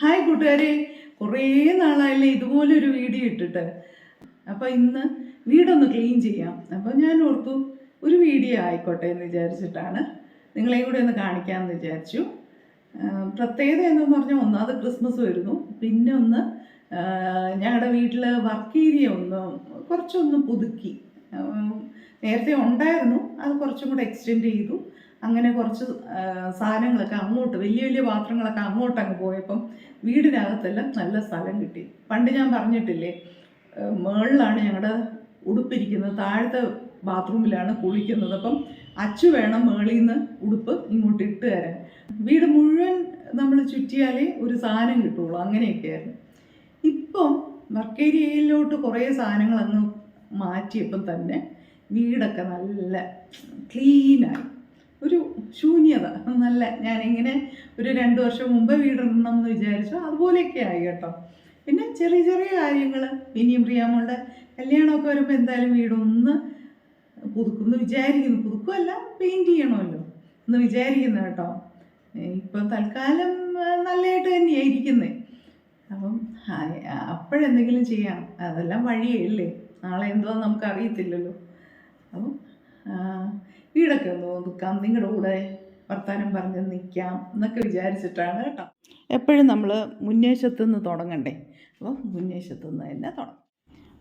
Hi കൂട്ടുകാരെ. കുറേ നാളായില്ലേ ഇതുപോലൊരു വീഡിയോ ഇട്ടിട്ട്. അപ്പോൾ ഇന്ന് വീടൊന്ന് ക്ലീൻ ചെയ്യാം. അപ്പോൾ ഞാൻ ഓർത്തു ഒരു വീഡിയോ ആയിക്കോട്ടെ എന്ന് വിചാരിച്ചിട്ടാണ്. നിങ്ങളെയും കൂടെ ഒന്ന് കാണിക്കാമെന്ന് വിചാരിച്ചു. പ്രത്യേകത എന്തെന്ന് പറഞ്ഞാൽ ഒന്നാമത് ക്രിസ്മസ് വരുന്നു. പിന്നെ ഒന്ന് ഞങ്ങളുടെ വീട്ടിൽ വർക്ക് ഏരിയ ഒന്ന് കുറച്ചൊന്ന് പുതുക്കി. നേരത്തെ ഉണ്ടായിരുന്നു. അത് കുറച്ചും കൂടെ എക്സ്റ്റെൻഡ് ചെയ്തു. അങ്ങനെ കുറച്ച് സാധനങ്ങളൊക്കെ അങ്ങോട്ട് വലിയ വലിയ പാത്രങ്ങളൊക്കെ അങ്ങോട്ട് അങ്ങ് പോയപ്പം വീടിനകത്തെല്ലാം നല്ല സ്ഥലം കിട്ടി. പണ്ട് ഞാൻ പറഞ്ഞിട്ടില്ലേ മുകളിലാണ് ഞങ്ങളുടെ ഉടുപ്പിരിക്കുന്നത് താഴത്തെ ബാത്റൂമിലാണ് കുളിക്കുന്നത്. അപ്പം അച്ചു വേണം മേളിൽ നിന്ന് ഉടുപ്പ് ഇങ്ങോട്ട് ഇട്ട് തരാൻ. വീട് മുഴുവൻ നമ്മൾ ചുറ്റിയാലേ ഒരു സാധനം കിട്ടുള്ളൂ അങ്ങനെയൊക്കെയായിരുന്നു ഇപ്പം വർക്ക് ഏരിയയിലോട്ട് കുറേ സാധനങ്ങൾ അങ്ങ് മാറ്റിയപ്പം തന്നെ വീടൊക്കെ നല്ല ക്ലീനായി. ഒരു ശൂന്യത. നല്ല ഞാനിങ്ങനെ ഒരു രണ്ട് വർഷം മുമ്പ് വീടിടണം എന്ന് വിചാരിച്ചു. അതുപോലെയൊക്കെ ആയി കേട്ടോ. പിന്നെ ചെറിയ ചെറിയ കാര്യങ്ങൾ ഇനിയും പ്രിയാമോളുടെ കല്യാണമൊക്കെ വരുമ്പോൾ എന്തായാലും വീടൊന്ന് പുതുക്കുമെന്ന് വിചാരിക്കുന്നു. പുതുക്കുമല്ല പെയിന്റ് ചെയ്യണമല്ലോ എന്ന് വിചാരിക്കുന്നു കേട്ടോ. ഇപ്പം തൽക്കാലം നല്ലതായിട്ട് തന്നെയാണ് ഇരിക്കുന്നത് അപ്പം അപ്പോഴെന്തെങ്കിലും ചെയ്യാം. അതെല്ലാം വഴിയല്ലേ നാളെ എന്തോ നമുക്ക് അറിയത്തില്ലല്ലോ അപ്പം വീടൊക്കെ ഒന്ന് ഒതുക്കാം. നിങ്ങളുടെ കൂടെ വർത്തമാനം പറഞ്ഞ് നിൽക്കാം എന്നൊക്കെ വിചാരിച്ചിട്ടാണ് കേട്ടോ. എപ്പോഴും നമ്മൾ മുന്നേശത്തു നിന്ന് തുടങ്ങണ്ടേ? അപ്പോൾ മുന്നേശത്തു നിന്ന് തന്നെ തുടങ്ങും.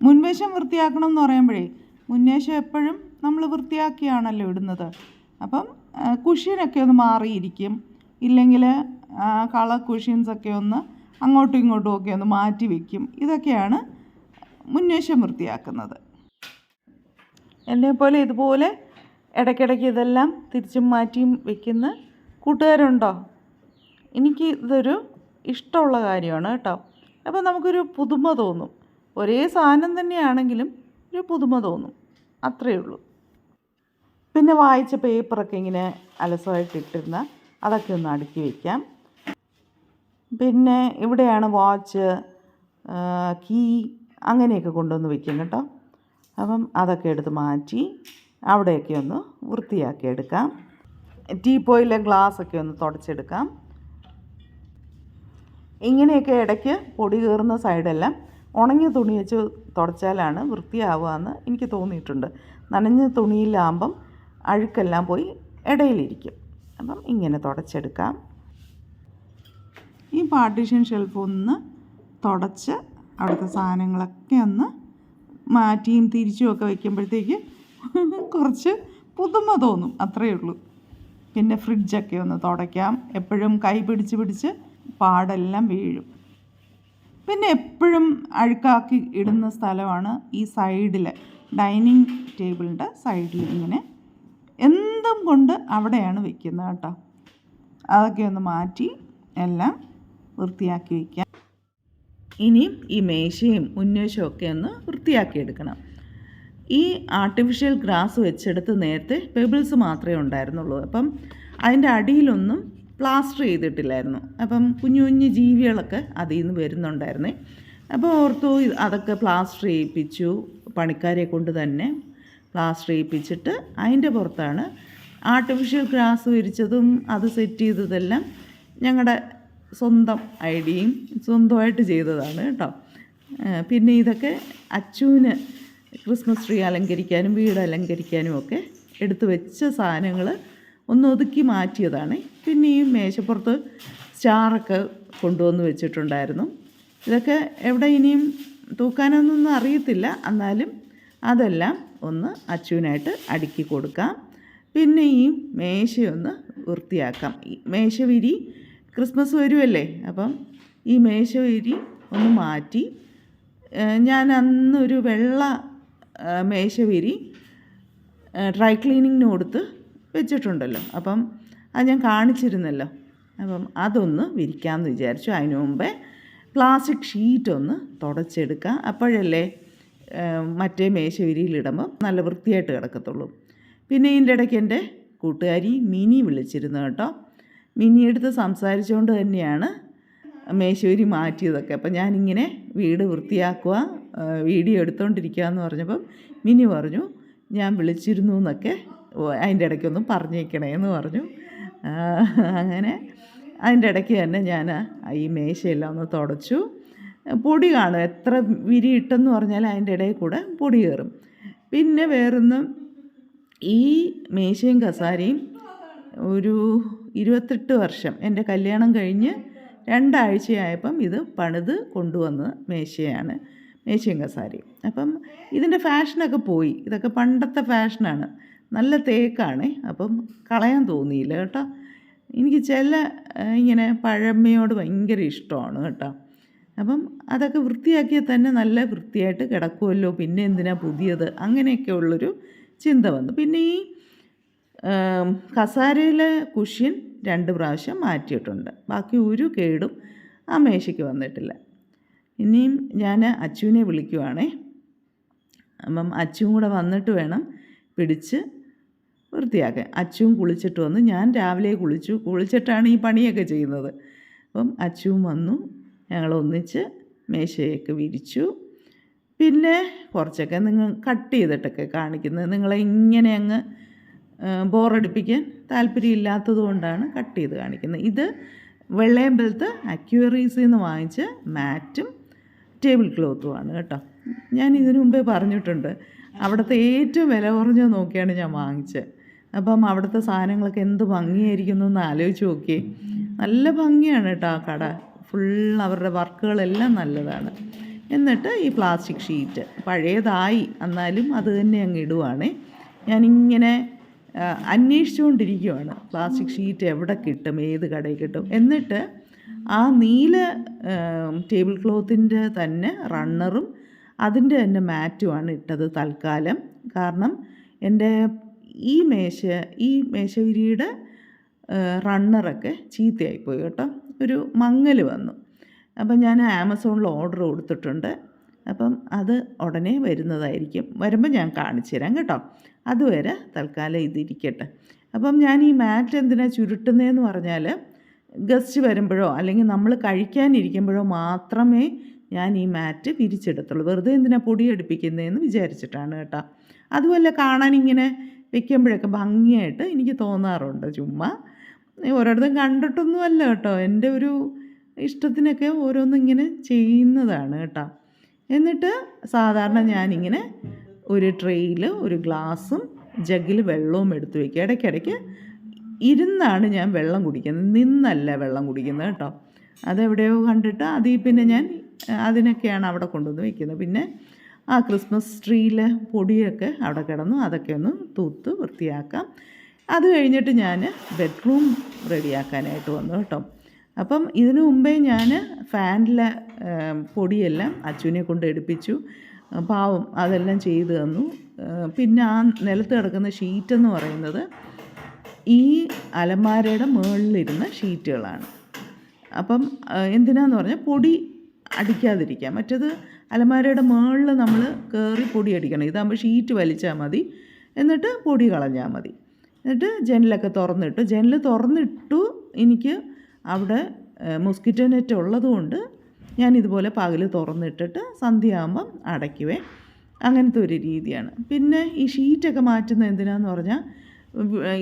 മുൻവശം വൃത്തിയാക്കണം എന്ന് പറയുമ്പോഴേ മുന്നേശം എപ്പോഴും നമ്മൾ വൃത്തിയാക്കിയാണല്ലോ ഇടുന്നത്. അപ്പം കുഷീനൊക്കെ ഒന്ന് മാറിയിരിക്കും. ഇല്ലെങ്കിൽ കള കുഷ്യൻസൊക്കെ ഒന്ന് അങ്ങോട്ടും ഇങ്ങോട്ടും ഒക്കെ ഒന്ന് മാറ്റി വയ്ക്കും ഇതൊക്കെയാണ് മുൻവശം വൃത്തിയാക്കുന്നത്. എന്നെ പോലെ ഇതുപോലെ ഇടയ്ക്കിടയ്ക്ക് ഇതെല്ലാം തിരിച്ചും മാറ്റിയും വെക്കുന്ന കൂട്ടുകാരുണ്ടോ? എനിക്ക് ഇതൊരു ഇഷ്ടമുള്ള കാര്യമാണ് കേട്ടോ. അപ്പോൾ നമുക്കൊരു പുതുമ തോന്നും. ഒരേ സാധനം തന്നെയാണെങ്കിലും ഒരു പുതുമ തോന്നും. അത്രയേ ഉള്ളൂ. പിന്നെ വായിച്ച പേപ്പറൊക്കെ ഇങ്ങനെ അലസമായിട്ട് ഇട്ടിരുന്ന അതൊക്കെ ഒന്ന് അടുക്കി വയ്ക്കാം പിന്നെ ഇവിടെയാണ് വാച്ച് കീ അങ്ങനെയൊക്കെ കൊണ്ടുവന്ന് വയ്ക്കും കേട്ടോ. അപ്പം അതൊക്കെ എടുത്ത് മാറ്റി അവിടെയൊക്കെ ഒന്ന് വൃത്തിയാക്കി എടുക്കാം. ടീ ടീപ്പോയിലെ ഗ്ലാസ്സൊക്കെ ഒന്ന് തുടച്ചെടുക്കാം. ഇങ്ങനെയൊക്കെ ഇടയ്ക്ക് പൊടി കയറുന്ന സൈഡെല്ലാം ഉണങ്ങിയ തുണി വെച്ച് തുടച്ചാലാണ് വൃത്തിയാവുകയെന്ന് എനിക്ക് തോന്നിയിട്ടുണ്ട്. നനഞ്ഞ തുണിയിലാകുമ്പം അഴുക്കെല്ലാം പോയി ഇടയിലിരിക്കും. അപ്പം ഇങ്ങനെ തുടച്ചെടുക്കാം. ഈ പാർട്ടീഷൻ ഷെൽഫ് ഒന്ന് തുടച്ച് അവിടുത്തെ സാധനങ്ങളൊക്കെ ഒന്ന് മാറ്റിയും തിരിച്ചും ഒക്കെ വയ്ക്കുമ്പോഴത്തേക്ക് കുറച്ച് പുതുമ തോന്നും അത്രയേ ഉള്ളൂ. പിന്നെ ഫ്രിഡ്ജൊക്കെ ഒന്ന് തുടയ്ക്കാം. എപ്പോഴും കൈ പിടിച്ച് പിടിച്ച് പാടെല്ലാം വീഴും. പിന്നെ എപ്പോഴും അഴുക്കാക്കി ഇടുന്ന സ്ഥലമാണ് ഈ സൈഡിൽ ഡൈനിങ് ടേബിളിന്റെ സൈഡിൽ ഇങ്ങനെ. എന്തും കൊണ്ട് അവിടെയാണ് വെക്കുന്നത് കേട്ടോ. അതൊക്കെ ഒന്ന് മാറ്റി എല്ലാം വൃത്തിയാക്കി വയ്ക്കാം ഇനിയും ഈ മേശയും ഉന്മേഷവും ഒക്കെ ഒന്ന് വൃത്തിയാക്കിയെടുക്കണം. ഈ ആർട്ടിഫിഷ്യൽ ഗ്രാസ് വെച്ചെടുത്ത് നേരത്തെ പെബിൾസ് മാത്രമേ ഉണ്ടായിരുന്നുള്ളൂ. അപ്പം അതിന്റെ അടിയിലൊന്നും പ്ലാസ്റ്റർ ചെയ്തിട്ടില്ലായിരുന്നു. അപ്പം കുഞ്ഞു കുഞ്ഞു ജീവികളൊക്കെ അതിൽ നിന്ന് വരുന്നുണ്ടായിരുന്നേ. അപ്പോൾ ഓർത്തു അതൊക്കെ പ്ലാസ്റ്റർ ചെയ്യിപ്പിച്ചു. പണിക്കാരെ കൊണ്ട് തന്നെ പ്ലാസ്റ്റർ ചെയ്യിപ്പിച്ചിട്ട് അതിന്റെ പുറത്താണ് ആർട്ടിഫിഷ്യൽ ഗ്രാസ് വിരിച്ചതും അത് സെറ്റ് ചെയ്തതെല്ലാം ഞങ്ങളുടെ സ്വന്തം ഐഡിയയും സ്വന്തമായിട്ട് ചെയ്തതാണ് കേട്ടോ. പിന്നെ ഇതൊക്കെ അച്ചുവിന് ക്രിസ്മസ് ട്രീ അലങ്കരിക്കാനും വീട് അലങ്കരിക്കാനും ഒക്കെ എടുത്തു വെച്ച സാധനങ്ങൾ ഒന്ന് ഒതുക്കി മാറ്റിയതാണ്. പിന്നെ ഈ മേശപ്പുറത്ത് സ്റ്റാറൊക്കെ കൊണ്ടുവന്ന് വെച്ചിട്ടുണ്ടായിരുന്നു. ഇതൊക്കെ എവിടെ ഇനിയും തൂക്കാനൊന്നും അറിയത്തില്ല. എന്നാലും അതെല്ലാം ഒന്ന് അച്ചുവിനായിട്ട് അടുക്കി കൊടുക്കാം. പിന്നെ ഈ മേശയൊന്ന് വൃത്തിയാക്കാം. മേശവിരി ക്രിസ്മസ് വരുമല്ലേ അപ്പം ഈ മേശവിരി ഒന്ന് മാറ്റി ഞാൻ അന്നൊരു വെള്ള മേശവിരി ഡ്രൈ ക്ലീനിങ്ങിന് കൊടുത്ത് വെച്ചിട്ടുണ്ടല്ലോ. അപ്പം അത് ഞാൻ കാണിച്ചിരുന്നല്ലോ. അപ്പം അതൊന്ന് വിരിക്കാമെന്ന് വിചാരിച്ചു. അതിനു മുമ്പേ പ്ലാസ്റ്റിക് ഷീറ്റ് ഒന്ന് തുടച്ചെടുക്കാം. അപ്പോഴല്ലേ മറ്റേ മേശവിരിയിലിടുമ്പം നല്ല വൃത്തിയായിട്ട് കിടക്കത്തുള്ളൂ. പിന്നെ ഇതിന്റെ ഇടയ്ക്ക് എന്റെ കൂട്ടുകാരി മിനി വിളിച്ചിരുന്നു കേട്ടോ. മിനി എടുത്ത് സംസാരിച്ചുകൊണ്ട് തന്നെയാണ് മേശൂരി മാറ്റിയതൊക്കെ. അപ്പം ഞാനിങ്ങനെ വീട് വൃത്തിയാക്കുക വീഡിയോ എടുത്തുകൊണ്ടിരിക്കുക എന്ന് പറഞ്ഞപ്പം മിനി പറഞ്ഞു ഞാൻ വിളിച്ചിരുന്നു എന്നൊക്കെ അതിന്റെ ഇടയ്ക്കൊന്നും പറഞ്ഞേക്കണേ എന്ന് പറഞ്ഞു. അങ്ങനെ അതിന്റെ ഇടയ്ക്ക് തന്നെ ഞാൻ ഈ മേശയെല്ലാം ഒന്ന് തുടച്ചു. പൊടി കാണും എത്ര വിരി ഇട്ടെന്ന് പറഞ്ഞാൽ അതിന്റെ ഇടയിൽ കൂടെ പൊടി കയറും. പിന്നെ വേറൊന്നും ഈ മേശയും കസാരയും ഒരു ഇരുപത്തെട്ട് വർഷം. എന്റെ കല്യാണം കഴിഞ്ഞ് രണ്ടാഴ്ചയായപ്പം ഇത് പണിത് കൊണ്ടുവന്ന മേശയാണ് മേശയും സാരി അപ്പം ഇതിന്റെ ഫാഷനൊക്കെ പോയി. ഇതൊക്കെ പണ്ടത്തെ ഫാഷനാണ്. നല്ല തേക്കാണ്. അപ്പം കളയാൻ തോന്നിയില്ല കേട്ടോ. എനിക്ക് ചില ഇങ്ങനെ പഴമയോട് ഭയങ്കര ഇഷ്ടമാണ് കേട്ടോ. അപ്പം അതൊക്കെ വൃത്തിയാക്കിയാൽ തന്നെ നല്ല വൃത്തിയായിട്ട് കിടക്കുമല്ലോ. പിന്നെ എന്തിനാ പുതിയത്? അങ്ങനെയൊക്കെ ഉള്ളൊരു ചിന്ത വന്നു. പിന്നെ ഈ കസാരയിലെ കുഷ്യൻ രണ്ട് പ്രാവശ്യം മാറ്റിയിട്ടുണ്ട്. ബാക്കി ഒരു കേടും ആ മേശയ്ക്ക് വന്നിട്ടില്ല. ഇനിയും ഞാൻ അച്ചുവിനെ വിളിക്കുവാണേ. അപ്പം അച്ചുവും കൂടെ വന്നിട്ട് വേണം പിടിച്ച് വൃത്തിയാക്കാൻ. അച്ചുവും കുളിച്ചിട്ട് വന്നു. ഞാൻ രാവിലെ കുളിച്ചു. കുളിച്ചിട്ടാണ് ഈ പണിയൊക്കെ ചെയ്യുന്നത്. അപ്പം അച്ചുവും വന്നു. ഞങ്ങൾ ഒന്നിച്ച് മേശയൊക്കെ വിരിച്ചു. പിന്നെ കുറച്ചൊക്കെ നിങ്ങൾ കട്ട് ചെയ്തിട്ടൊക്കെ കാണിക്കുന്നത്. നിങ്ങളെ ഇങ്ങനെ അങ്ങ് ബോറടിപ്പിക്കാൻ താല്പര്യമില്ലാത്തത് കൊണ്ടാണ് കട്ട് ചെയ്ത് കാണിക്കുന്നത്. ഇത് വെള്ളയമ്പലത്ത് അക്യൂറീസിൽ നിന്ന് വാങ്ങിച്ച് മാറ്റും ടേബിൾ ക്ലോത്തുമാണ് കേട്ടോ. ഞാൻ ഇതിനു മുമ്പേ പറഞ്ഞിട്ടുണ്ട്. അവിടുത്തെ ഏറ്റവും വില കുറഞ്ഞ നോക്കിയാണ് ഞാൻ വാങ്ങിച്ചത്. അപ്പം അവിടുത്തെ സാധനങ്ങളൊക്കെ എന്ത് ഭംഗിയായിരിക്കുന്നു എന്ന് ആലോചിച്ച് നോക്കിയേ. നല്ല ഭംഗിയാണ് കേട്ടോ ആ കട. ഫുൾ അവരുടെ വർക്കുകളെല്ലാം നല്ലതാണ്. എന്നിട്ട് ഈ പ്ലാസ്റ്റിക് ഷീറ്റ് പഴയതായി എന്നാലും അത് തന്നെ അങ്ങ് ഇടുവാണേ. ഞാനിങ്ങനെ ആ, അന്വേഷിച്ചുകൊണ്ടിരിക്കുവാണ്. പ്ലാസ്റ്റിക് ഷീറ്റ് എവിടെ കിട്ടും? ഏത് കടയിൽ കിട്ടും? എന്നിട്ട് ആ നീല ടേബിൾ ക്ലോത്തിന്റെ തന്നെ റണ്ണറും അതിന്റെ തന്നെ മാറ്റുമാണ് ഇട്ടത് തൽക്കാലം. കാരണം എന്റെ ഈ മേശ ഈ മേശവിരിയുടെ റണ്ണറൊക്കെ ചീത്തയായിപ്പോയി കേട്ടോ. ഒരു മങ്ങൽ വന്നു. അപ്പം ഞാൻ ആമസോണിൽ ഓർഡർ കൊടുത്തിട്ടുണ്ട്. അപ്പം അത് ഉടനെ വരുന്നതായിരിക്കും. വരുമ്പോൾ ഞാൻ കാണിച്ചു തരാം കേട്ടോ. അതുവരെ തൽക്കാലം ഇതിരിക്കട്ടെ. അപ്പം ഞാൻ ഈ മാറ്റ് എന്തിനാണ് ചുരുട്ടുന്നതെന്ന് പറഞ്ഞാൽ ഗസ്റ്റ് വരുമ്പോഴോ അല്ലെങ്കിൽ നമ്മൾ കഴിക്കാനിരിക്കുമ്പോഴോ മാത്രമേ ഞാൻ ഈ മാറ്റ് വിരിച്ചെടുത്തുള്ളൂ. വെറുതെ എന്തിനാ പൊടി അടുപ്പിക്കുന്നതെന്ന് വിചാരിച്ചിട്ടാണ് കേട്ടോ. അതുമല്ല കാണാൻ ഇങ്ങനെ വെക്കുമ്പോഴൊക്കെ ഭംഗിയായിട്ട് എനിക്ക് തോന്നാറുണ്ട്. ചുമ്മാ ഓരോരുത്തരും കണ്ടിട്ടൊന്നുമല്ല കേട്ടോ. എന്റെ ഒരു ഇഷ്ടത്തിനൊക്കെ ഓരോന്നിങ്ങനെ ചെയ്യുന്നതാണ് കേട്ടോ. എന്നിട്ട് സാധാരണ ഞാനിങ്ങനെ ഒരു ട്രെയിൽ ഒരു ഗ്ലാസും ജഗ്ഗിൽ വെള്ളവും എടുത്ത് വയ്ക്കുക ഇടയ്ക്കിടയ്ക്ക് ഇരുന്നാണ് ഞാൻ വെള്ളം കുടിക്കുന്നത്. നിന്നല്ല വെള്ളം കുടിക്കുന്നത് കേട്ടോ. അതെവിടെയോ കണ്ടിട്ട് അതിൽ പിന്നെ ഞാൻ അതിനൊക്കെയാണ് അവിടെ കൊണ്ടുവന്ന് വയ്ക്കുന്നത് പിന്നെ ആ ക്രിസ്മസ് ട്രീയിലെ പൊടിയൊക്കെ അവിടെ കിടന്നു. അതൊക്കെ ഒന്ന് തൂത്ത് വൃത്തിയാക്കാം. അത് കഴിഞ്ഞിട്ട് ഞാൻ ബെഡ്റൂം റെഡിയാക്കാനായിട്ട് വന്നു കേട്ടോ. അപ്പം ഇതിനു മുമ്പേ ഞാൻ ഫാനിലെ പൊടിയെല്ലാം അച്ചുവിനെ കൊണ്ട് എടുപ്പിച്ചു. പാവം അതെല്ലാം ചെയ്തു തന്നു. പിന്നെ ആ നിലത്ത് കിടക്കുന്ന ഷീറ്റ് എന്ന് പറയുന്നത് ഈ അലമാരയുടെ മുകളിലിരുന്ന ഷീറ്റുകളാണ്. അപ്പം എന്തിനാന്ന് പറഞ്ഞാൽ പൊടി അടിക്കാതിരിക്കാം മറ്റത് അലമാരയുടെ മുകളിൽ നമ്മൾ കയറി പൊടി അടിക്കണം. ഇതാകുമ്പോൾ ഷീറ്റ് വലിച്ചാൽ മതി. എന്നിട്ട് പൊടി കളഞ്ഞാൽ മതി. എന്നിട്ട് ജനലൊക്കെ തുറന്നിട്ട്. ജനൽ തുറന്നിട്ടു എനിക്ക് അവിടെ മൊസ്കിറ്റോ നെറ്റ് ഉള്ളതുകൊണ്ട് ഞാൻ ഇതുപോലെ പകൽ തുറന്നിട്ടിട്ട് സന്ധ്യയാകുമ്പം അടയ്ക്കുവേ. അങ്ങനത്തെ ഒരു രീതിയാണ്. പിന്നെ ഈ ഷീറ്റൊക്കെ മാറ്റുന്നത് എന്തിനാന്ന് പറഞ്ഞാൽ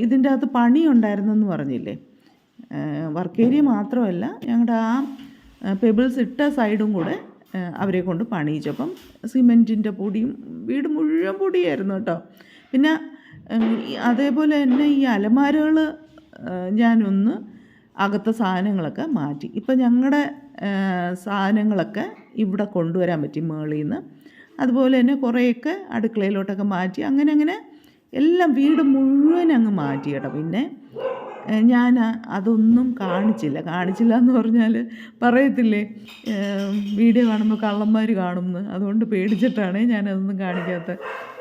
ഇതിന്റെ അകത്ത് പണി ഉണ്ടായിരുന്നെന്ന് പറഞ്ഞില്ലേ? വർക്ക് ഏരിയ മാത്രമല്ല ഞങ്ങളുടെ ആ പെബിൾസ് ഇട്ട സൈഡും കൂടെ അവരെ കൊണ്ട് പണിയിച്ചപ്പം സിമെന്റിന്റെ പൊടിയും വീട് മുഴുവൻ പൊടിയായിരുന്നു കേട്ടോ. പിന്നെ അതേപോലെ തന്നെ ഈ അലമാരകൾ ഞാനൊന്ന് അകത്തെ സാധനങ്ങളൊക്കെ മാറ്റി. ഇപ്പം ഞങ്ങളുടെ സാധനങ്ങളൊക്കെ ഇവിടെ കൊണ്ടുവരാൻ പറ്റി മേളിൽ നിന്ന് അതുപോലെ തന്നെ കുറേയൊക്കെ അടുക്കളയിലോട്ടൊക്കെ മാറ്റി. അങ്ങനെ അങ്ങനെ എല്ലാം വീട് മുഴുവൻ അങ്ങ് മാറ്റി കേട്ടോ. പിന്നെ ഞാൻ അതൊന്നും കാണിച്ചില്ല. കാണിച്ചില്ല എന്ന് പറഞ്ഞാൽ പറയത്തില്ലേ വീഡിയോ കാണുമ്പോൾ കള്ളന്മാർ കാണുമെന്ന് അതുകൊണ്ട് പേടിച്ചിട്ടാണ് ഞാനതൊന്നും കാണിക്കാത്ത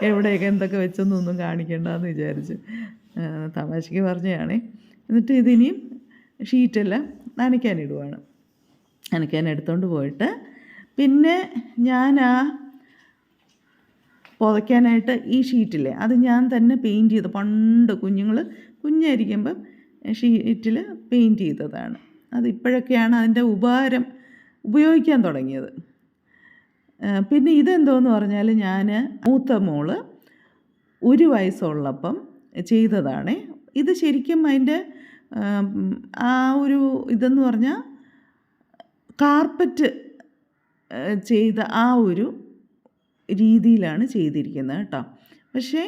എവിടെയൊക്കെ എന്തൊക്കെ വെച്ചൊന്നും ഒന്നും കാണിക്കേണ്ടെന്ന് വിചാരിച്ച് തമാശയ്ക്ക് പറഞ്ഞതാണേ എന്നിട്ട് ഇതിനിയും ഷീറ്റെല്ലാം നനയ്ക്കാനിടുവാണ് നനയ്ക്കാൻ എടുത്തുകൊണ്ട് പോയിട്ട് പിന്നെ ഞാൻ ആ പുതയ്ക്കാനായിട്ട് ഈ ഷീറ്റില്ലേ അത് ഞാൻ തന്നെ പെയിന്റ് ചെയ്ത് പണ്ട് കുഞ്ഞുങ്ങൾ കുഞ്ഞായിരിക്കുമ്പം ഷീറ്റിൽ പെയിന്റ് ചെയ്തതാണ്. അതിപ്പോഴൊക്കെയാണ് അതിന്റെ ഉപകാരം ഉപയോഗിക്കാൻ തുടങ്ങിയത്. പിന്നെ ഇതെന്തോന്ന് പറഞ്ഞാൽ ഞാൻ മൂത്ത മോൾ ഒരു വയസ്സുള്ളപ്പം ചെയ്തതാണ്. ഇത് ശരിക്കും അതിന്റെ ആം, ഒരു ഇതെന്ന് പറഞ്ഞാൽ കാർപ്പറ്റ് ചെയ്ത ആ ഒരു രീതിയിലാണ് ചെയ്തിരിക്കുന്നത് കേട്ടോ. പക്ഷേ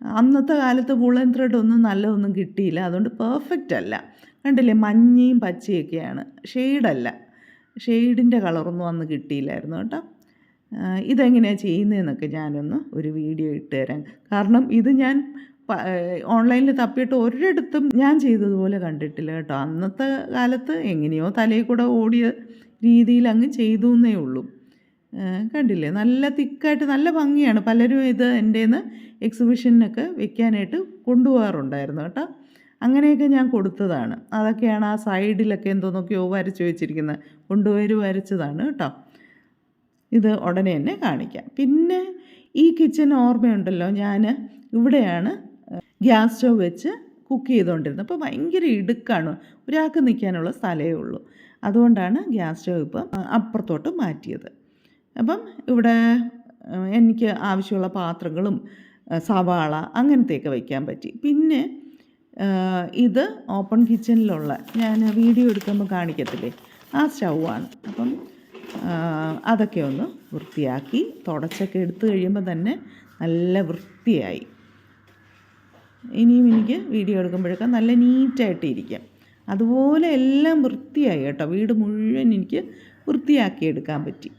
അന്നത്തെ കാലത്ത് ത്രെഡ് ഒന്നും നല്ലതൊന്നും കിട്ടിയില്ല. അതുകൊണ്ട് പെർഫെക്റ്റ് അല്ല. കണ്ടില്ലേ? മഞ്ഞയും പച്ചയൊക്കെയാണ്. ഷെയ്ഡല്ല ഷെയ്ഡിന്റെ കളറൊന്നും അന്ന് കിട്ടിയില്ലായിരുന്നു കേട്ടോ. ഇതെങ്ങനെയാണ് ചെയ്യുന്നതെന്നൊക്കെ ഞാനൊന്ന് ഒരു വീഡിയോ ഇട്ട് തരാം. കാരണം ഇത് ഞാൻ ഓൺലൈനിൽ തപ്പിയിട്ട് ഒരിടത്തും ഞാൻ ചെയ്തതുപോലെ കണ്ടിട്ടില്ല കേട്ടോ. അന്നത്തെ കാലത്ത് എങ്ങനെയോ തലയിൽ കൂടെ ഓടിയ രീതിയിൽ അങ്ങ് ചെയ്തു എന്നേ ഉള്ളൂ. കണ്ടില്ലേ? നല്ല തിക്കായിട്ട് നല്ല ഭംഗിയാണ് പലരും ഇത് എന്റെ നിന്ന് എക്സിബിഷനൊക്കെ വെക്കാനായിട്ട് കൊണ്ടുപോകാറുണ്ടായിരുന്നു കേട്ടോ. അങ്ങനെയൊക്കെ ഞാൻ കൊടുത്തതാണ്. അതൊക്കെയാണ് ആ സൈഡിലൊക്കെ എന്തോന്നൊക്കെയോ വരച്ച് വെച്ചിരിക്കുന്നത്. കൊണ്ടുപോയി വരച്ചതാണ് കേട്ടോ. ഇത് ഉടനെ തന്നെ കാണിക്കാം. പിന്നെ ഈ കിച്ചൺ ഓർമ്മയുണ്ടല്ലോ. ഞാൻ ഇവിടെയാണ് ഗ്യാസ് സ്റ്റവ് വെച്ച് കുക്ക് ചെയ്തുകൊണ്ടിരുന്നത്. അപ്പോൾ ഭയങ്കര ഇടുക്കാണ്. ഒരാൾക്ക് നിൽക്കാനുള്ള സ്ഥലമേ ഉള്ളൂ. അതുകൊണ്ടാണ് ഗ്യാസ് സ്റ്റവ് ഇപ്പം അപ്പുറത്തോട്ട് മാറ്റിയത്. അപ്പം ഇവിടെ എനിക്ക് ആവശ്യമുള്ള പാത്രങ്ങളും സവാള അങ്ങനത്തെയൊക്കെ വയ്ക്കാൻ പറ്റി. പിന്നെ ഇത് ഓപ്പൺ കിച്ചണിലുള്ള ഞാൻ വീഡിയോ എടുക്കുമ്പോൾ കാണിക്കത്തില്ലേ? ആ സ്റ്റൗവാണ്. അപ്പം അതൊക്കെ ഒന്ന് വൃത്തിയാക്കി തുടച്ചൊക്കെ എടുത്തു കഴിയുമ്പോൾ തന്നെ നല്ല വൃത്തിയായി. ഇനിയും എനിക്ക് വീഡിയോ എടുക്കുമ്പോഴൊക്കെ നല്ല നീറ്റായിട്ട് ഇരിക്കാം അതുപോലെ എല്ലാം വൃത്തിയായി കേട്ടോ. വീട് മുഴുവൻ എനിക്ക് വൃത്തിയാക്കി എടുക്കാൻ പറ്റി.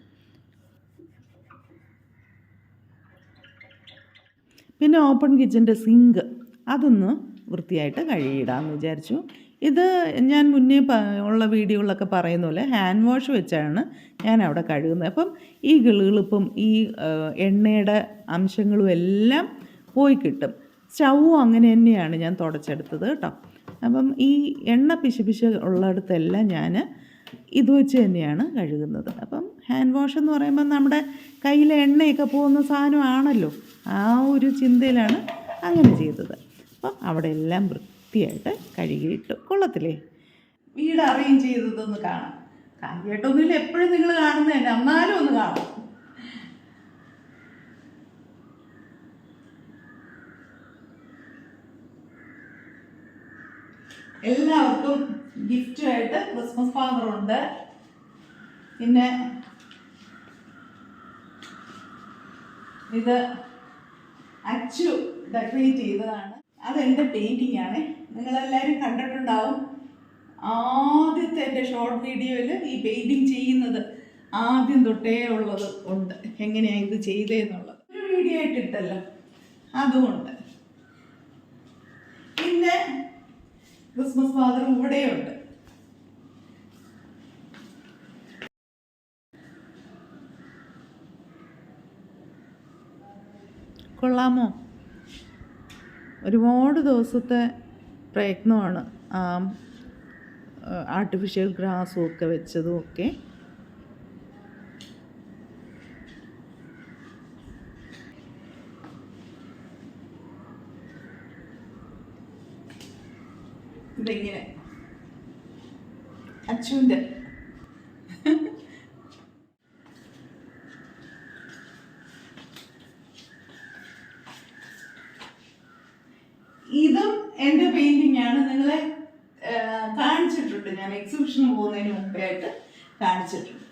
പിന്നെ ഓപ്പൺ കിച്ചന്റെ സിങ്ക് അതൊന്ന് വൃത്തിയായിട്ട് കഴുകിയിടാമെന്ന് വിചാരിച്ചു. ഇത് ഞാൻ മുന്നേ ഉള്ള വീഡിയോകളിലൊക്കെ പറയുന്ന പോലെ ഹാൻഡ് വാഷ് വെച്ചാണ് ഞാൻ അവിടെ കഴുകുന്നത്. അപ്പം ഈ കിളുകിളുപ്പും ഈ എണ്ണയുടെ അംശങ്ങളും എല്ലാം പോയി കിട്ടും. സ്റ്റൗവും അങ്ങനെ തന്നെയാണ് ഞാൻ തുടച്ചെടുത്തത് കേട്ടോ. അപ്പം ഈ എണ്ണ പിശുപിശ ഉള്ളിടത്തെല്ലാം ഞാൻ ഇത് വെച്ച് തന്നെയാണ് കഴുകുന്നത്. അപ്പം ഹാൻഡ് വാഷ് എന്ന് പറയുമ്പോൾ നമ്മുടെ കയ്യിൽ എണ്ണയൊക്കെ പോകുന്ന സാധനമാണല്ലോ. ആ ഒരു ചിന്തയിലാണ് അങ്ങനെ ചെയ്തത്. അപ്പം അവിടെ എല്ലാം വൃത്തിയായിട്ട് കഴുകിയിട്ട്. കൊള്ളത്തില്ലേ? വീട് അറേഞ്ച് ചെയ്തതൊന്ന് കാണാം. കാര്യമായിട്ടൊന്നുമില്ല. എപ്പോഴും നിങ്ങൾ കാണുന്നത് എന്നാലും ഒന്ന് കാണാം. എല്ലാവർക്കും ഗിഫ്റ്റായിട്ട് ക്രിസ്മസ് ഫാദറുണ്ട് പിന്നെ ഇത് അച്ചു ഡെക്കറേറ്റ് ചെയ്തതാണ്. അതെന്റെ പെയിന്റിംഗ് ആണ്. നിങ്ങളെല്ലാവരും കണ്ടിട്ടുണ്ടാവും. ആദ്യത്തെ എന്റെ ഷോർട്ട് വീഡിയോയിൽ ഈ പെയിന്റിങ് ചെയ്യുന്നത് ആദ്യം തൊട്ടേ ഉള്ളത് ഉണ്ട്. എങ്ങനെയാണ് ഇത് ചെയ്തതെന്നുള്ളത് ഒരു വീഡിയോ ആയിട്ടിട്ടല്ലോ അതുകൊണ്ട്. പിന്നെ ക്രിസ്മസ് ഫാദർ ഇവിടെയുണ്ട്. കൊള്ളാമോ? ഒരുപാട് ദിവസത്തെ പ്രയത്നമാണ് ആർട്ടിഫിഷ്യൽ ഗ്രാസും ഒക്കെ വെച്ചതും ഒക്കെ. ഇതെങ്ങനെ അച്ചുവിന്റെ. ഇതും എന്റെ പെയിന്റിംഗ് ആണ് നിങ്ങളെ കാണിച്ചിട്ടുണ്ട്. ഞാൻ എക്സിബിഷന് പോകുന്നതിന് മുമ്പേ ആയിട്ട് കാണിച്ചിട്ടുണ്ട്.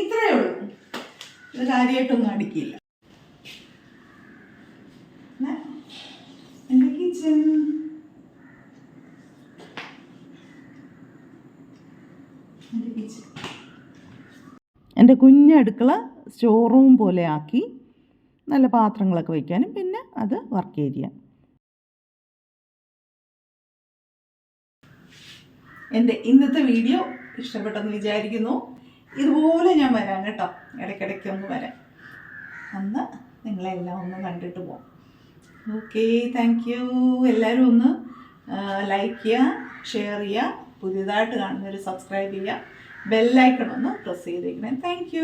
ഇത്രയേ ഉള്ളൂ. ഇത് കാര്യമായിട്ടൊന്നും അടിക്കില്ല എന്റെ കിച്ചൺ എന്റെ കിച്ചൺ എന്റെ കുഞ്ഞടുക്കള സ്റ്റോർ റൂം പോലെ ആക്കി നല്ല പാത്രങ്ങളൊക്കെ വയ്ക്കാനും പിന്നെ അത് വർക്ക് ഏരിയ എന്റെ ഇന്നത്തെ വീഡിയോ ഇഷ്ടപ്പെട്ടെന്ന് വിചാരിക്കുന്നു. ഇതുപോലെ ഞാൻ വരാം കേട്ടോ. ഇടയ്ക്കിടയ്ക്ക് ഒന്ന് വരാം. അന്ന് നിങ്ങളെല്ലാം ഒന്ന് കണ്ടിട്ട് പോകാം ഓക്കെ താങ്ക് യു എല്ലാവരും ഒന്ന് ലൈക്ക് ചെയ്യുക ഷെയർ ചെയ്യുക പുതിയതായിട്ട് കാണുന്നവർ സബ്സ്ക്രൈബ് ചെയ്യുക. ബെല്ലൈക്കൺ ഒന്ന് പ്രസ് ചെയ്തേക്കണേ. താങ്ക്